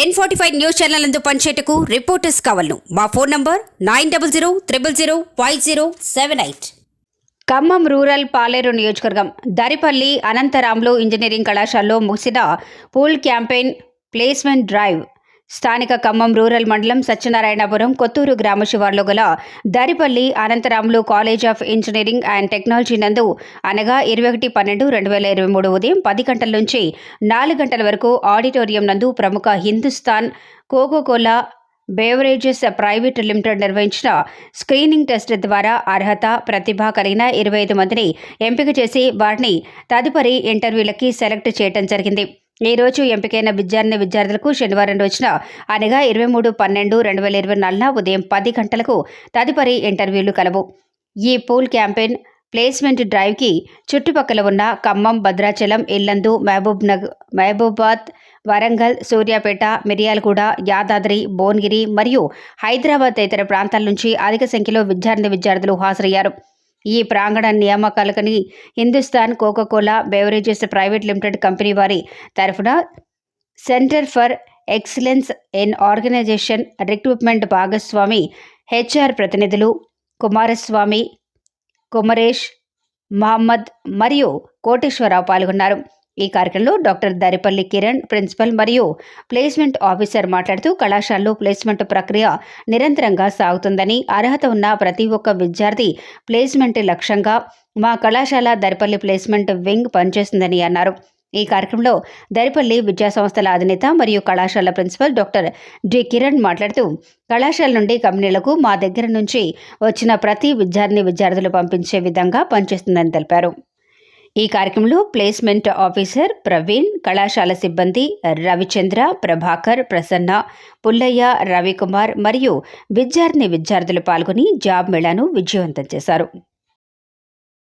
N forty five news channel అందు పనిచేయటకు reporters కావాలను. మా phone number nine double zero triple zero five zero seven eight Khammam rural Paleru నియోజకవర్గం Daripalli అనంతరాంలో engineering కళాశాలలో ముగిసిన పూల్ క్యాంపెయిన్ ప్లేస్మెంట్ డ్రైవ్ స్థానిక Khammam rural మండలం సత్యనారాయణపురం కొత్తూరు గ్రామ శివార్లో గల Daripalli Anantharamulu college of engineering and technology నందు అనగా ఇరవై ఒకటి పన్నెండు రెండు వేల ఇరవై మూడు ఉదయం పది గంటల నుంచి నాలుగు గంటల వరకు ఆడిటోరియం నందు ప్రముఖ Hindustan Coca Cola beverages private limited నిర్వహించిన స్క్రీనింగ్ టెస్ట్ ద్వారా అర్హత ప్రతిభ కలిగిన ఇరవై ఐదు మందిని ఎంపిక చేసి వారిని తదుపరి ఇంటర్వ్యూలకి సెలెక్ట్ చేయడం జరిగింది. ఈ రోజు ఎంపికైన విద్యార్థి విద్యార్థులకు శనివారం రోజున అనగా ఇరవై మూడు పన్నెండు రెండు వేల ఇరవై నాలుగున ఉదయం పది గంటలకు తదుపరి ఇంటర్వ్యూలు కలవు. ఈ పూల్ క్యాంపెయిన్ ప్లేస్మెంట్ డ్రైవ్కి చుట్టుపక్కల ఉన్న ఖమ్మం భద్రాచలం ఇల్లందు మహబూబ్ నగర్ మహబూబాద్ వరంగల్ సూర్యాపేట మిరియాలగూడ యాదాద్రి భువనగిరి మరియు హైదరాబాద్ తదితర ప్రాంతాల నుంచి అధిక సంఖ్యలో విద్యార్థి విద్యార్థులు హాజరయ్యారు. ఈ ప్రాంగణ నియామకాలకని Hindustan Coca Cola beverages private limited company వారి తరఫున centre for excellence in organisation recruitment భాగస్వామి హెచ్ఆర్ ప్రతినిధులు కుమారస్వామి కుమరేష్ మహమ్మద్ మరియు కోటేశ్వరరావు పాల్గొన్నారు. ఈ కార్యక్రమంలో డాక్టర్ దరిపల్లి కిరణ్ ప్రిన్సిపల్ మరియు ప్లేస్మెంట్ ఆఫీసర్ మాట్లాడుతూ కళాశాలలో ప్లేస్మెంట్ ప్రక్రియ నిరంతరంగా సాగుతుందని అర్హత ఉన్న ప్రతి ఒక్క విద్యార్థి ప్లేస్మెంట్ లక్ష్యంగా మా కళాశాల దరిపల్లి ప్లేస్మెంట్ వింగ్ పనిచేస్తుందని అన్నారు. ఈ కార్యక్రమంలో దరిపల్లి విద్యాసంస్థల అధినేత మరియు కళాశాల ప్రిన్సిపల్ డాక్టర్ జి కిరణ్ మాట్లాడుతూ కళాశాల నుండి కంపెనీలకు మా దగ్గర నుంచి వచ్చిన ప్రతి విద్యార్థిని విద్యార్థులు పంపించే విధంగా పనిచేస్తుందని తెలిపారు. ఈ కార్యక్రమంలో ప్లేస్మెంట్ ఆఫీసర్ ప్రవీణ్ కళాశాల సిబ్బంది రవిచంద్ర ప్రభాకర్ ప్రసన్న పుల్లయ్య రవికుమార్ మరియు విద్యార్థిని విద్యార్థులు పాల్గొని జాబ్ మేళాను విజయవంతం చేశారు.